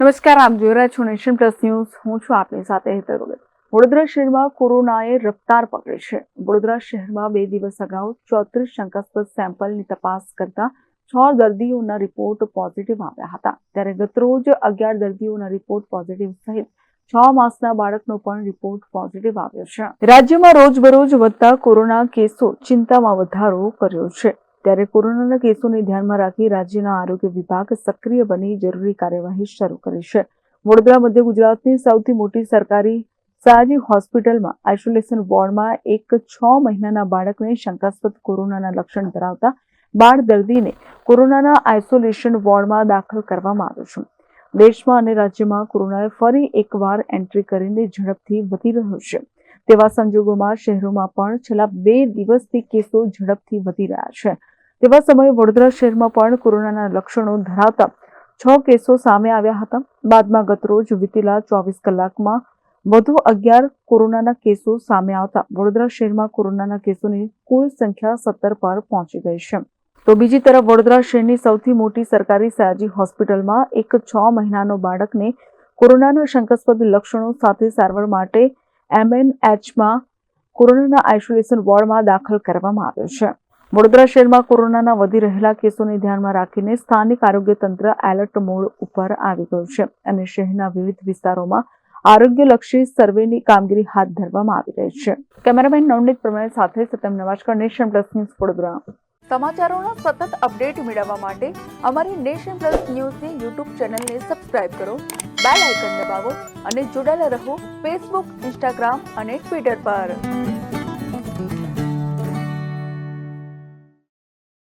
નમસ્કાર, આપ જોઈ રહ્યા છો નેશન પ્લસ ન્યૂઝ. હું છું આપની સાથે હેતર વડોદરા શહેરમાં કોરોનાએ રફતાર પકડી છે. વડોદરા શહેરમાં બે દિવસ અગાઉ ચોત્રીસ શંકાસ્પદ સેમ્પલની તપાસ કરતા છ દર્દીઓના રિપોર્ટ પોઝિટિવ આવ્યા હતા. ત્યારે ગતરોજ અગિયાર દર્દીઓના રિપોર્ટ પોઝિટિવ સહિત છ માસના બાળકનો પણ રિપોર્ટ પોઝિટિવ આવ્યો છે. રાજ્યમાં રોજબરોજ વધતા કોરોના કેસો ચિંતામાં વધારો કર્યો છે. ત્યારે કોરોનાના કેસોને ધ્યાનમાં રાખી રાજ્યના આરોગ્ય વિભાગ સક્રિય બની જરૂરી કાર્યવાહી શરૂ કરી છે. વડોદરા, મધ્ય ગુજરાતની સૌથી મોટી સરકારી સાજી હોસ્પિટલમાં આઇસોલેશન વોર્ડમાં એક છ મહિનાના બાળકને શંકાસ્પદ કોરોનાના લક્ષણ ધરાવતા બાળ દર્દીને કોરોનાના આઇસોલેશન વોર્ડમાં દાખલ કરવામાં આવ્યો છે. દેશમાં અને રાજ્યમાં કોરોનાએ ફરી એકવાર એન્ટ્રી કરીને ઝડપથી વધી રહ્યો છે. તેવા સંજોગોમાં શહેરોમાં પણ છેલ્લા બે દિવસથી કેસો ઝડપથી વધી રહ્યા છે. તેવા સમયે વડોદરા શહેરમાં પણ કોરોનાના લક્ષણો ધરાવતા છ કેસો સામે આવ્યા હતા. બાદમાં ગતરોજ વીતેલા ચોવીસ કલાકમાં વધુ અગિયાર કોરોનાના કેસો સામે આવતા. વડોદરા શહેરમાં કોરોનાના કેસોની કુલ સંખ્યા સત્તર પર પહોંચી ગઈ છે. તો બીજી તરફ વડોદરા શહેરની સૌથી મોટી સરકારી સયાજી હોસ્પિટલમાં એક છ મહિનાનો બાળકને કોરોનાના શંકાસ્પદ લક્ષણો સાથે સારવાર માટે એમએનએચમાં કોરોનાના આઇસોલેશન વોર્ડમાં દાખલ કરવામાં આવ્યો છે. વડોદરા શહેરમાં કોરોનાના વધી રહેલા કેસોને ધ્યાનમાં રાખીને સ્થાનિક આરોગ્ય તંત્ર એલર્ટ મોડ ઉપર આવી ગયું છે અને શહેરના વિવિધ વિસ્તારોમાં આરોગ્યલક્ષી સર્વેની કામગીરી હાથ ધરવામાં આવી રહી છે. કેમેરામેન નવનીત પ્રમાણે સાથે Satyam Navajkar, Nation Plus News Vadodara. સમાચારોના સતત અપડેટ મેળવવા માટે અમારી નેશન પ્લસ ન્યૂઝની યુટ્યુબ ચેનલને સબસ્ક્રાઇબ કરો, બેલ આઇકન દબાવો અને જોડાયેલા રહો ફેસબુક, ઇન્સ્ટાગ્રામ અને ટ્વિટર પર.